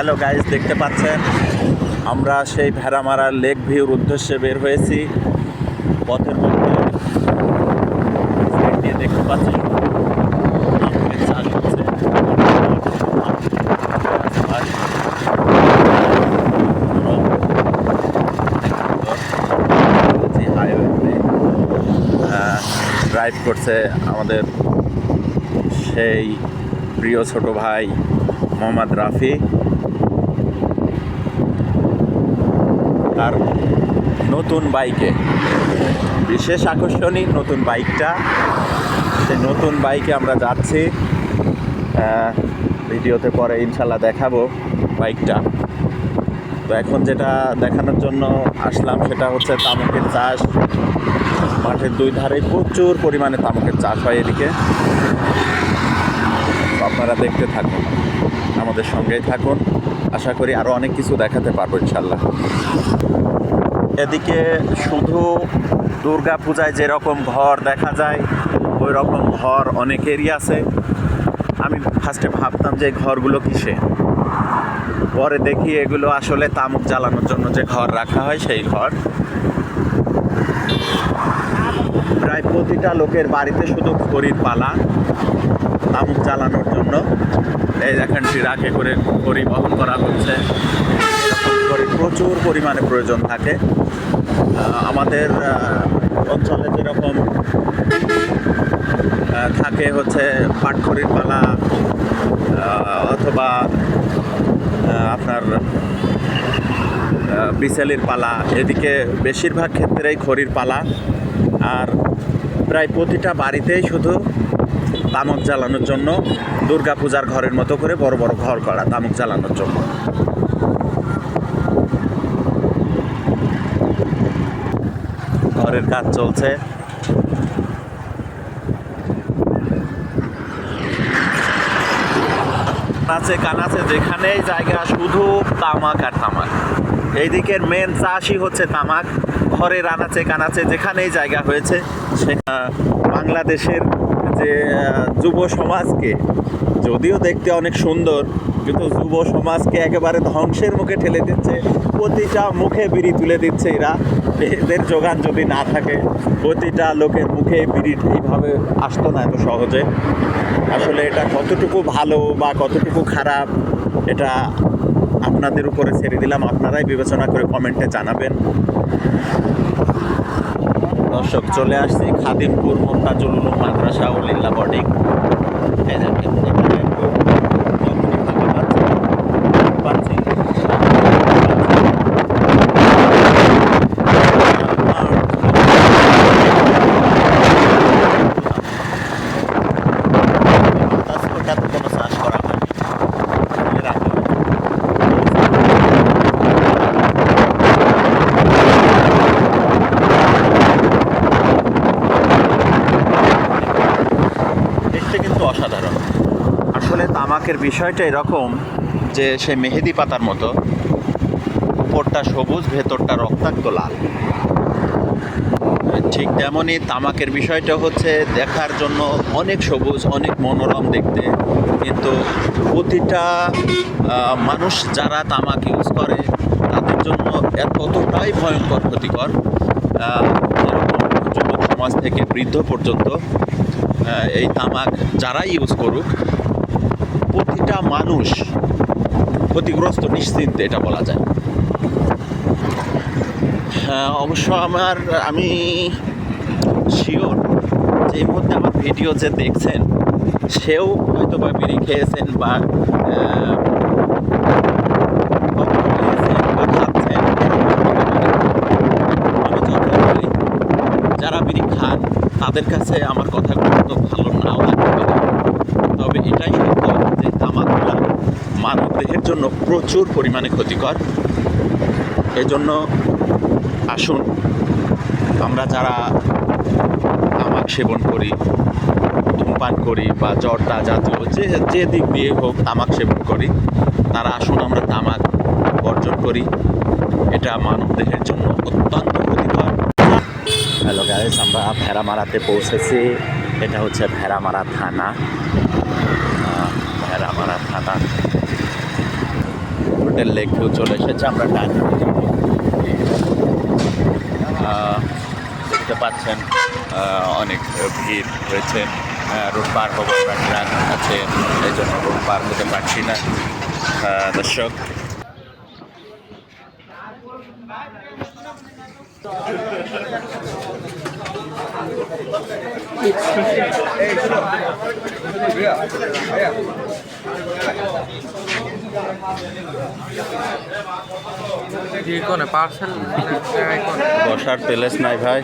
Hello guys দেখতে পাচ্ছেন? আমরা সেই ভেড়ামারার লেক ভিউর উদ্দেশ্যে বের হয়েছি। পথের মধ্যে দেখতে পাচ্ছেন? ড্রাইভ করছে আমাদের সেই প্রিয় ছোট ভাই মোহাম্মদ রাফি। তার নতুন বাইকে, বিশেষ আকর্ষণী নতুন বাইকটা। সেই নতুন বাইকে আমরা যাচ্ছি। ভিডিওতে পরে ইনশাল্লাহ দেখাবো বাইকটা। তো এখন যেটা দেখানোর জন্য আসলাম সেটা হচ্ছে তামুকের চাষ। মাঠের দুই ধারে প্রচুর পরিমাণে তামুকের চাষ হয় এদিকে। আপনারা দেখতে থাকুন। আমাদের সঙ্গেই থাকুন। আশা করি আরও অনেক কিছু দেখাতে পারব ইনশাল্লাহ এদিকে শুধু দুর্গা পূজায় যেরকম ঘর দেখা যায় ওই রকম ঘর অনেকেরই আছে। আমি ফার্স্টে ভাবতাম যে ঘরগুলো কিসে? পরে দেখি এগুলো আসলে তামুক জ্বালানোর জন্য যে ঘর রাখা হয় সেই ঘর। প্রায় প্রতিটা লোকের বাড়িতে শুধু খড়ির পালা। তামুক জ্বালানোর জন্য। এই দেখেন ট্রাকে করে পরিবহন করা হচ্ছে। প্রচুর পরিমাণে প্রয়োজন থাকে। আমাদের অঞ্চলে যেরকম থাকে হচ্ছে পাটখড়ির পালা অথবা আপনার বিসেলির পালা। এদিকে বেশিরভাগ ক্ষেত্রেই খড়ির পালা। আর প্রায় প্রতিটা বাড়িতেই শুধু তামক জ্বালানোর জন্য দুর্গা পূজার ঘরের মতো করে বড় বড় ঘর করা, তামক জ্বালানোর জন্য। ঘরের কাজ চলছে। আছে কানাচে যেখানেই জায়গা শুধু তামাক আর তামাক। এই দিকের মেন চাষই হচ্ছে তামাক। ঘরের আনাচে কানাচে যেখানেই জায়গা হয়েছে, সেটা বাংলাদেশের যে যুব সমাজকে, যদিও দেখতে অনেক সুন্দর, কিন্তু যুব সমাজকে একেবারে ধ্বংসের মুখে ঠেলে দিচ্ছে, প্রতিটা মুখে বিড়ি তুলে দিচ্ছে এরা। এদের যোগান যদি না থাকে, প্রতিটা লোকের মুখে বিড়ি এইভাবে আসতো না এত সহজে। আসলে এটা কতটুকু ভালো বা কতটুকু খারাপ, এটা আপনাদের উপরে ছেড়ে দিলাম। আপনারাই বিবেচনা করে কমেন্টে জানাবেন। দর্শক চলে আসছি খাদিমপুর মোন্তাজুল উলুম মাদ্রাসা উলিল্লা বোর্ডিং এই দেখেন এখানে যখনই ফাঁকা পাচ্ছি, পাচ্ছি। বাতাস ওটাতে কোনো চাষ করা হয়নি। তুলে রাখা হয়েছে। দেখতে কিন্তু অসাধারণ তামাকের বিষয়টা এরকম যে সে মেহেদি পাতার মতো, উপরটা সবুজ, ভেতরটা রক্তাক্ত লাল। ঠিক তেমনই তামাকের বিষয়টা হচ্ছে দেখার জন্য অনেক সবুজ, অনেক মনোরম দেখতে। কিন্তু প্রতিটা মানুষ যারা তামাক ইউজ করে, তাদের জন্য এর কতটাই ভয়ঙ্কর ক্ষতিকর। যুবক সমাজ থেকে বৃদ্ধ পর্যন্ত এই তামাক যারাই ইউজ করুক প্রতিটা মানুষ ক্ষতিগ্রস্ত নিশ্চিন্তে এটা বলা যায়। হ্যাঁ অবশ্য আমার, আমি শিওর যে এই মুহূর্তে আমার ভিডিও যে দেখছেন, সেও হয়তো বা বিড়ি খেয়েছেন বা যারা খান, তাদের কাছে আমার কথাগুলো তো ভালো লাগতে পারে তবে এটাই সত্য যে তামাকগুলা মানব দেহের জন্য প্রচুর পরিমাণে ক্ষতিকর। এজন্য আসুন, আমরা যারা তামাক সেবন করি, ধূমপান করি বা জর্দা জাতীয় যে যে দিক দিয়ে হোক তামাক সেবন করি, তারা আসুন, আমরা তামাক বর্জন করি। এটা মানব দেহের জন্য অত্যন্ত ক্ষতিকর। হ্যালো গাইস আমরা ভেড়ামারাতে পৌঁছেছি। এটা হচ্ছে ভেড়ামারা থানা। আহ, ভেড়ামারা থানা আমাদের লেকেও চলে এসেছে আমরা ডান দেখতে পাচ্ছেন অনেক ভিড় হয়েছে। রোড পার হব আমরা ট্রাক আছে এই জন্য রোড পার হতে পারছি না। দর্শক। কি কোনে পার্সেল বসার প্লেস নাই ভাই